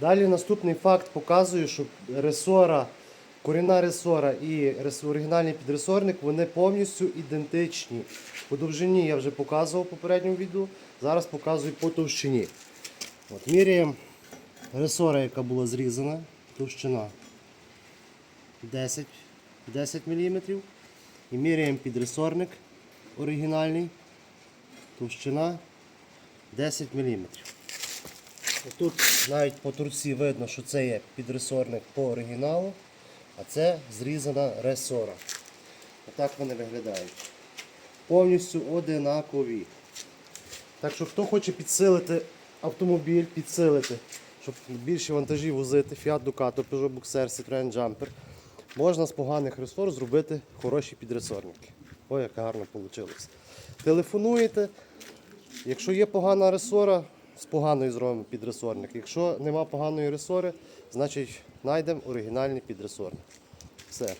Далі наступний факт показує, що ресора, корінна ресора і оригінальний підресорник вони повністю ідентичні. По довжині я вже показував в попередньому відео, зараз показую по товщині. От, міряємо ресора, яка була зрізана, товщина 10, 10 мм. І міряємо підресорник оригінальний, товщина 10 мм. Тут навіть по турці видно, що це є підресорник по оригіналу, а це зрізана ресора. Отак вони виглядають. Повністю одинакові. Так що хто хоче підсилити автомобіль, підсилити, щоб більше вантажів возити, Fiat Ducato, Peugeot Boxer, Citroen Jumper, можна з поганих ресор зробити хороші підресорники. Ой, як гарно вийшло. Телефонуєте, Якщо є погана ресора, з поганою зробимо підресорник. Якщо нема поганої ресори, значить знайдемо оригінальний підресорник. Все.